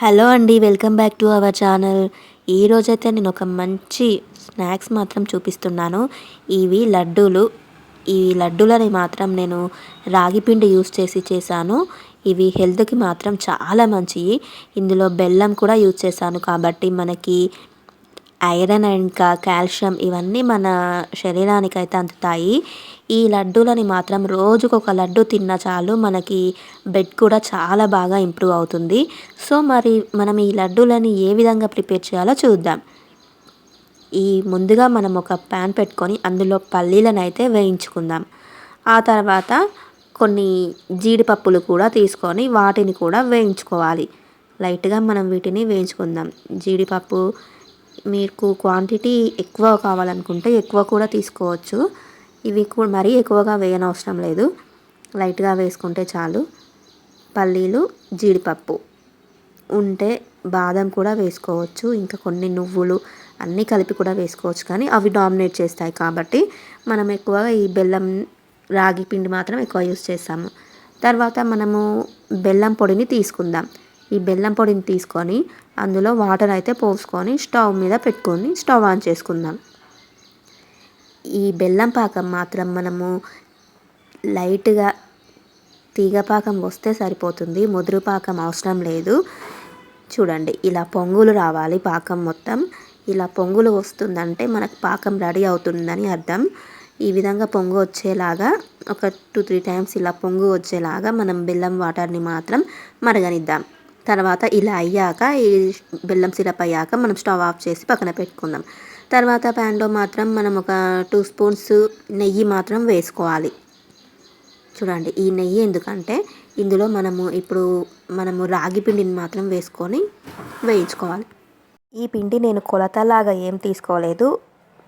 Hello అండి welcome back to our channel. ఈరోజైతే నేను ఒక మంచి స్నాక్స్ మాత్రం చూపిస్తున్నాను. ఇవి లడ్డూలు. ఈ లడ్డూలని మాత్రం నేను రాగి పిండి యూస్ చేసి చేశాను. ఇవి హెల్త్కి మాత్రం చాలా మంచివి ఇందులో బెల్లం కూడా యూజ్ చేశాను కాబట్టి మనకి ఐరన్ ఇంకా కాల్షియం ఇవన్నీ మన శరీరానికి అయితే అందుతాయి. ఈ లడ్డూలని మాత్రం రోజుకు ఒక లడ్డు తిన్నా చాలు. మనకి బెడ్ కూడా చాలా బాగా ఇంప్రూవ్ అవుతుంది. సో మరి మనం ఈ లడ్డూలని ఏ విధంగా ప్రిపేర్ చేయాలో చూద్దాం. ఈ ముందుగా మనం ఒక ప్యాన్ పెట్టుకొని అందులో పల్లీలను అయితే వేయించుకుందాం. ఆ తర్వాత కొన్ని జీడిపప్పులు కూడా తీసుకొని వాటిని కూడా వేయించుకోవాలి. లైట్గా మనం వీటిని వేయించుకుందాం. జీడిపప్పు మీకు క్వాంటిటీ ఎక్కువ కావాలనుకుంటే ఎక్కువ కూడా తీసుకోవచ్చు. ఇవి కూడా మరీ ఎక్కువగా వేయనవసరం లేదు. లైట్గా వేసుకుంటే చాలు. పల్లీలు జీడిపప్పు ఉంటే బాదం కూడా వేసుకోవచ్చు. ఇంకా కొన్ని నువ్వులు అన్నీ కలిపి కూడా వేసుకోవచ్చు. కానీ అవి డామినేట్ చేస్తాయి కాబట్టి మనం ఎక్కువగా ఈ బెల్లం రాగి పిండి మాత్రం ఎక్కువ యూస్ చేస్తాము. తర్వాత మనము బెల్లం పొడిని తీసుకుందాం. ఈ బెల్లం పొడిని తీసుకొని అందులో వాటర్ అయితే పోసుకొని స్టవ్ మీద పెట్టుకొని స్టవ్ ఆన్ చేసుకుందాం. ఈ బెల్లం పాకం మాత్రం మనము లైట్గా తీగపాకం వస్తే సరిపోతుంది. ముదురు పాకం అవసరం లేదు. చూడండి ఇలా పొంగులు రావాలి పాకం మొత్తం. ఇలా పొంగులు వస్తుందంటే మనకు పాకం రెడీ అవుతుందని అర్థం. ఈ విధంగా పొంగు వచ్చేలాగా ఒక టూ త్రీ టైమ్స్ ఇలా పొంగు వచ్చేలాగా మనం బెల్లం వాటర్ని మాత్రం మరగనిద్దాం. తర్వాత ఇలా అయ్యాక ఈ బెల్లం సిరప్ అయ్యాక మనం స్టవ్ ఆఫ్ చేసి పక్కన పెట్టుకుందాం. తర్వాత ప్యాన్లో మాత్రం మనం ఒక టూ స్పూన్స్ నెయ్యి మాత్రం వేసుకోవాలి. చూడండి ఈ నెయ్యి ఎందుకంటే ఇందులో మనము ఇప్పుడు మనము రాగి పిండిని మాత్రం వేసుకొని వేయించుకోవాలి. ఈ పిండి నేను కొలతలాగా ఏం తీసుకోలేదు.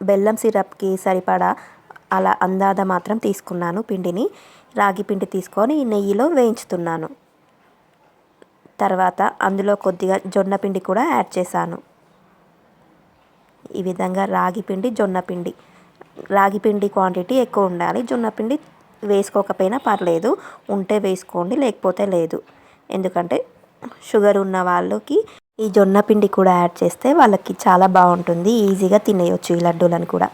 బెల్లం సిరప్కి సరిపడా అలా అందాద మాత్రం తీసుకున్నాను పిండిని. రాగి పిండి తీసుకొని నెయ్యిలో వేయించుతున్నాను. తర్వాత అందులో కొద్దిగా జొన్న పిండి కూడా యాడ్ చేశాను. ఈ విధంగా రాగి పిండి జొన్న పిండి. రాగి పిండి క్వాంటిటీ ఎక్కువ ఉండాలి. జొన్న పిండి వేసుకోకపోయినా పర్లేదు. ఉంటే వేసుకోండి లేకపోతే లేదు. ఎందుకంటే షుగర్ ఉన్న వాళ్ళకి ఈ జొన్న పిండి కూడా యాడ్ చేస్తే వాళ్ళకి చాలా బాగుంటుంది. ఈజీగా తినేయొచ్చు ఈ లడ్డూలను కూడా.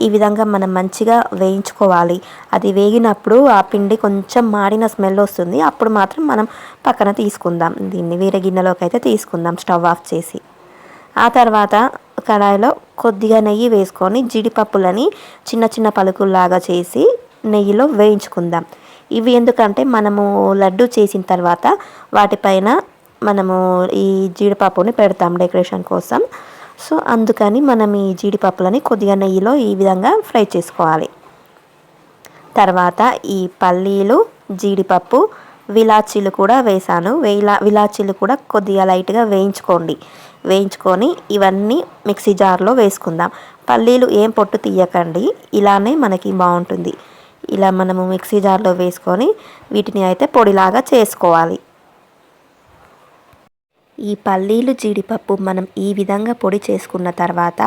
ఈ విధంగా మనం మంచిగా వేయించుకోవాలి. అది వేగినప్పుడు ఆ పిండి కొంచెం మాడిన స్మెల్ వస్తుంది. అప్పుడు మాత్రం మనం పక్కన తీసుకుందాం. దీన్ని వేరే గిన్నెలోకి అయితే తీసుకుందాం. స్టవ్ ఆఫ్ చేసి. ఆ తర్వాత కడాయిలో కొద్దిగా నెయ్యి వేసుకొని జీడిపప్పులని చిన్న చిన్న పలుకుల్లాగా చేసి నెయ్యిలో వేయించుకుందాం. ఇవి ఎందుకంటే మనము లడ్డు చేసిన తర్వాత వాటిపైన మనము ఈ జీడిపప్పుని పెడతాం డెకరేషన్ కోసం. సో అందుకని మనం ఈ జీడిపప్పులని కొద్దిగా నెయ్యిలో ఈ విధంగా ఫ్రై చేసుకోవాలి. తర్వాత ఈ పల్లీలు జీడిపప్పు విలాచీలు కూడా వేసాను. వేలా విలాచీలు కూడా కొద్దిగా లైట్గా వేయించుకోండి. వేయించుకొని ఇవన్నీ మిక్సీ జార్లో వేసుకుందాం. పల్లీలు ఏం పొట్టు తీయకండి ఇలానే మనకి బాగుంటుంది. ఇలా మనము మిక్సీ జార్లో వేసుకొని వీటిని అయితే పొడిలాగా చేసుకోవాలి. ఈ పల్లీలు జీడిపప్పు మనం ఈ విధంగా పొడి చేసుకున్న తర్వాత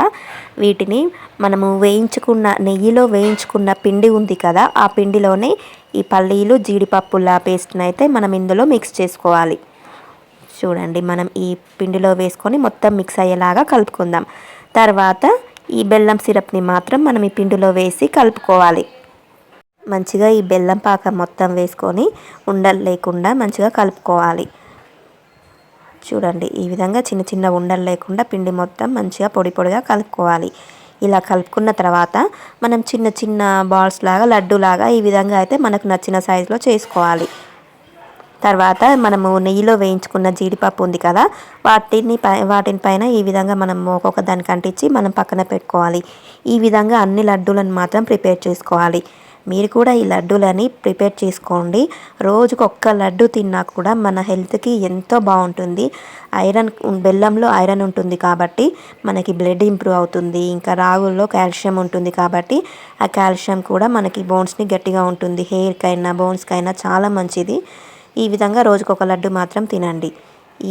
వీటిని మనము వేయించుకున్న నెయ్యిలో వేయించుకున్న పిండి ఉంది కదా ఆ పిండిలోనే ఈ పల్లీలు జీడిపప్పుల పేస్ట్ని అయితే మనం ఇందులో మిక్స్ చేసుకోవాలి. చూడండి మనం ఈ పిండిలో వేసుకొని మొత్తం మిక్స్ అయ్యేలాగా కలుపుకుందాం. తర్వాత ఈ బెల్లం సిరప్ని మాత్రం మనం ఈ పిండిలో వేసి కలుపుకోవాలి. మంచిగా ఈ బెల్లం పాక మొత్తం వేసుకొని ఉండలు లేకుండా మంచిగా కలుపుకోవాలి. చూడండి ఈ విధంగా చిన్న చిన్న ఉండలు లేకుండా పిండి మొత్తం మంచిగా పొడి పొడిగా కలుపుకోవాలి. ఇలా కలుపుకున్న తర్వాత మనం చిన్న చిన్న బాల్స్ లాగా లడ్డు లాగా ఈ విధంగా అయితే మనకు నచ్చిన సైజులో చేసుకోవాలి. తర్వాత మనము నెయ్యిలో వేయించుకున్న జీడిపప్పు ఉంది కదా వాటిని పై వాటిని పైన ఈ విధంగా మనం ఒక్కొక్క దానికి అంటించి మనం పక్కన పెట్టుకోవాలి. ఈ విధంగా అన్ని లడ్డూలను మాత్రం ప్రిపేర్ చేసుకోవాలి. మీరు కూడా ఈ లడ్డూలని ప్రిపేర్ చేసుకోండి. రోజుకు ఒక్క లడ్డు తిన్నా కూడా మన హెల్త్కి ఎంతో బాగుంటుంది. ఐరన్ బెల్లంలో ఐరన్ ఉంటుంది కాబట్టి మనకి బ్లడ్ ఇంప్రూవ్ అవుతుంది. ఇంకా రాగుల్లో కాల్షియం ఉంటుంది కాబట్టి ఆ కాల్షియం కూడా మనకి బోన్స్ని గట్టిగా ఉంటుంది. హెయిర్కైనా బోన్స్కైనా చాలా మంచిది. ఈ విధంగా రోజుకొక లడ్డు మాత్రం తినండి.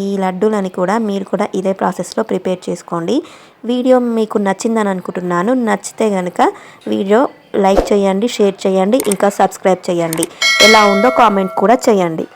ఈ లడ్డూలని కూడా మీరు కూడా ఇదే ప్రాసెస్లో ప్రిపేర్ చేసుకోండి. వీడియో మీకు నచ్చిందని అనుకుంటున్నాను. నచ్చితే కనుక వీడియో లైక్ చేయండి షేర్ చేయండి ఇంకా సబ్స్క్రైబ్ చేయండి. ఎలా ఉందో కామెంట్ కూడా చేయండి.